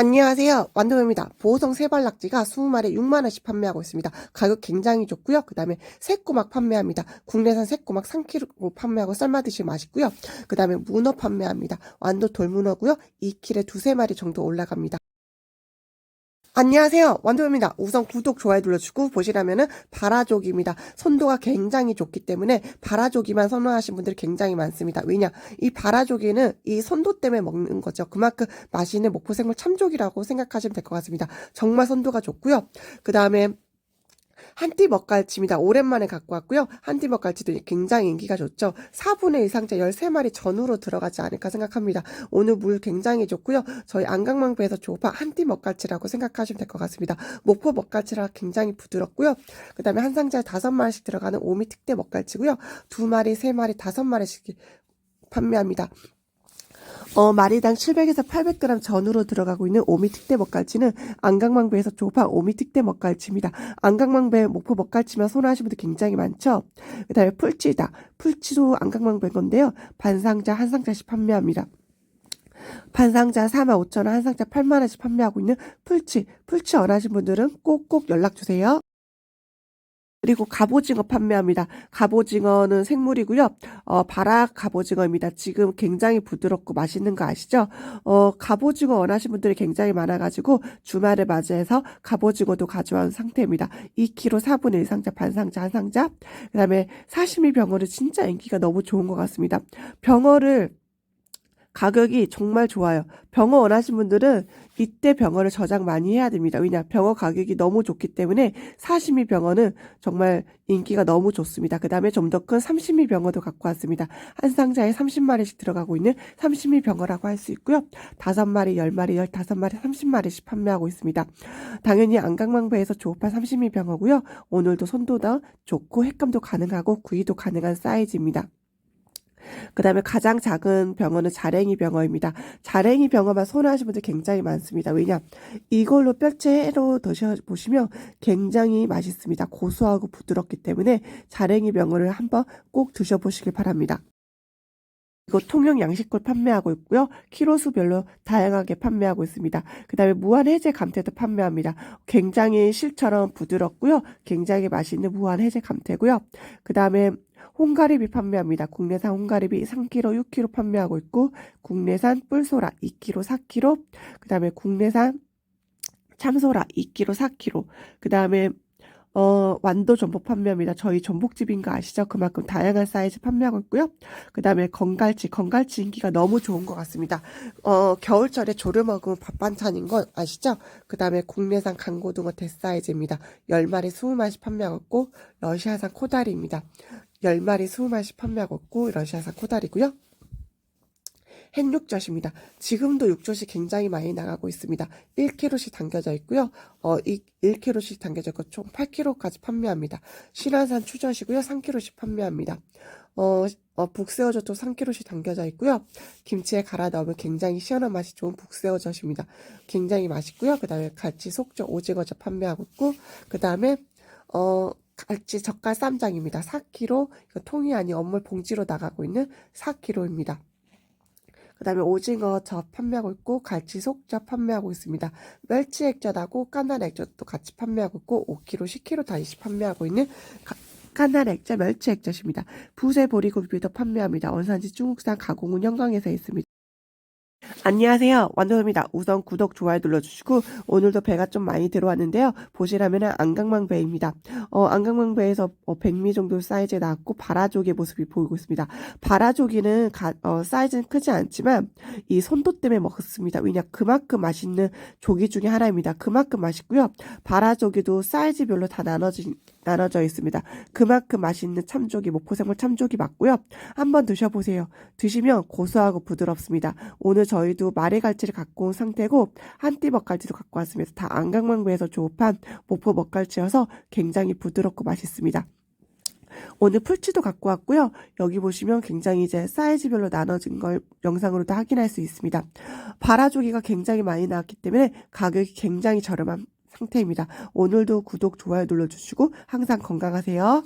안녕하세요. 완도입니다. 보호성 세발낙지가 20마리 6만원씩 판매하고 있습니다. 가격 굉장히 좋고요. 그 다음에 새꼬막 판매합니다. 국내산 새꼬막 3kg 판매하고 삶아 드시면 맛있고요. 그 다음에 문어 판매합니다. 완도 돌문어고요. 2kg에 두세 마리 정도 올라갑니다. 안녕하세요. 완도입니다. 우선 구독, 좋아요 눌러주고 보시라면은 바라족입니다. 선도가 굉장히 좋기 때문에 바라족이만 선호하신 분들이 굉장히 많습니다. 왜냐? 이 바라족이는 이 선도 때문에 먹는 거죠. 그만큼 맛있는 목포생물 참족이라고 생각하시면 될 것 같습니다. 정말 선도가 좋고요. 그 다음에 한띠 먹갈치입니다. 오랜만에 갖고 왔고요. 한띠 먹갈치도 굉장히 인기가 좋죠. 4분의 1 상자 13마리 전후로 들어가지 않을까 생각합니다. 오늘 물 굉장히 좋고요. 저희 안강망배에서 조파 한띠 먹갈치라고 생각하시면 될 것 같습니다. 목포 먹갈치라 굉장히 부드럽고요. 그 다음에 한 상자에 5마리씩 들어가는 오미 특대 먹갈치고요. 2마리, 3마리, 5마리씩 판매합니다. 어, 마리당 700에서 800g 전후로 들어가고 있는 오미 특대 먹갈치는 안강망배에서 조파 오미 특대 먹갈치입니다. 안강망배 목포 먹갈치만 선호하시는 분들 굉장히 많죠. 그 다음에 풀치다. 풀치도 안강망배 건데요. 반상자 한 상자씩 판매합니다. 반상자 4만 5천 원, 한 상자 8만 원씩 판매하고 있는 풀치. 풀치 원하신 분들은 꼭꼭 연락 주세요. 그리고 갑오징어 판매합니다. 갑오징어는 생물이고요. 어, 바락 갑오징어입니다. 지금 굉장히 부드럽고 맛있는 거 아시죠? 어, 갑오징어 원하시는 분들이 굉장히 많아가지고 주말을 맞이해서 갑오징어도 가져온 상태입니다. 2kg 4분의 1 상자, 반 상자, 한 상자. 그 다음에 사시미 병어를 진짜 인기가 너무 좋은 것 같습니다. 병어를 가격이 정말 좋아요. 병어 원하신 분들은 이때 병어를 저장 많이 해야 됩니다. 왜냐, 병어 가격이 너무 좋기 때문에 사시미 병어는 정말 인기가 너무 좋습니다. 그 다음에 좀 더 큰 삼시미 병어도 갖고 왔습니다. 한 상자에 30마리씩 들어가고 있는 삼시미 병어라고 할 수 있고요. 5마리, 10마리, 15마리, 30마리씩 판매하고 있습니다. 당연히 안강망배에서 조업한 삼시미 병어고요. 오늘도 손도도 좋고 횟감도 가능하고 구이도 가능한 사이즈입니다. 그 다음에 가장 작은 병어는 자랭이 병어입니다. 자랭이 병어만 선호하시는 분들 굉장히 많습니다. 왜냐? 이걸로 뼈채로 드셔 보시면 굉장히 맛있습니다. 고소하고 부드럽기 때문에 자랭이 병어를 한번 꼭 드셔 보시길 바랍니다. 이거 통영 양식골 판매하고 있고요. 키로수별로 다양하게 판매하고 있습니다. 그 다음에 무한 해제 감태도 판매합니다. 굉장히 실처럼 부드럽고요. 굉장히 맛있는 무한 해제 감태고요. 그 다음에 홍가리비 판매합니다. 국내산 홍가리비 3kg, 6kg 판매하고 있고 국내산 뿔소라 2kg, 4kg. 그 다음에 국내산 참소라 2kg, 4kg. 그 다음에 어, 완도 전복 판매합니다. 저희 전복집인 거 아시죠? 그만큼 다양한 사이즈 판매하고 있고요. 그 다음에 건갈치, 건갈치 인기가 너무 좋은 것 같습니다. 어, 겨울철에 조를 먹으면 밥 반찬인 거 아시죠? 그 다음에 국내산 강고등어 대사이즈입니다. 10마리 20마리씩 판매하고 있고, 러시아산 코다리입니다. 10마리 20마리씩 판매하고 있고, 러시아산 코다리고요. 햇육젓입니다. 지금도 육젓이 굉장히 많이 나가고 있습니다. 1kg씩 담겨져 있고요. 어, 이 1kg씩 담겨져 있고 총 8kg까지 판매합니다. 신안산 추젓이고요. 3kg씩 판매합니다. 어, 어, 북새우젓도 3kg씩 담겨져 있고요. 김치에 갈아 넣으면 굉장히 시원한 맛이 좋은 북새우젓입니다. 굉장히 맛있고요. 그 다음에 갈치 속젓 오징어젓 판매하고 있고 그 다음에 어, 갈치 젓갈 쌈장입니다. 4kg 이거 통이 아닌 엄물 봉지로 나가고 있는 4kg입니다. 그 다음에 오징어 젓 판매하고 있고 갈치 속젓 판매하고 있습니다. 멸치 액젓하고 까날 액젓도 같이 판매하고 있고 5kg, 10kg 다시 판매하고 있는 가, 까날 액젓, 멸치 액젓입니다. 부세 보리고기도 판매합니다. 원산지 중국산 가공은 영광에서 있습니다. 안녕하세요. 완도입니다. 우선 구독, 좋아요 눌러주시고 오늘도 배가 좀 많이 들어왔는데요. 보시라면 안강망 배입니다. 어, 안강망 배에서 어, 100미 정도 사이즈에 나왔고 바라조개 모습이 보이고 있습니다. 바라조개는 가, 어, 사이즈는 크지 않지만 이 손도 때문에 먹었습니다. 왜냐 그만큼 맛있는 조기 중에 하나입니다. 그만큼 맛있고요. 바라조개도 사이즈별로 다 나눠진 나눠져 있습니다. 그만큼 맛있는 참조기, 목포생물 참조기 맞고요. 한번 드셔보세요. 드시면 고소하고 부드럽습니다. 오늘 저희도 마레갈치를 갖고 온 상태고 한띠 먹갈치도 갖고 왔습니다. 다 안강망배에서 조업한 목포 먹갈치여서 굉장히 부드럽고 맛있습니다. 오늘 풀치도 갖고 왔고요. 여기 보시면 굉장히 이제 사이즈별로 나눠진 걸 영상으로도 확인할 수 있습니다. 바라조기가 굉장히 많이 나왔기 때문에 가격이 굉장히 저렴한 상태입니다. 오늘도 구독, 좋아요 눌러주시고 항상 건강하세요.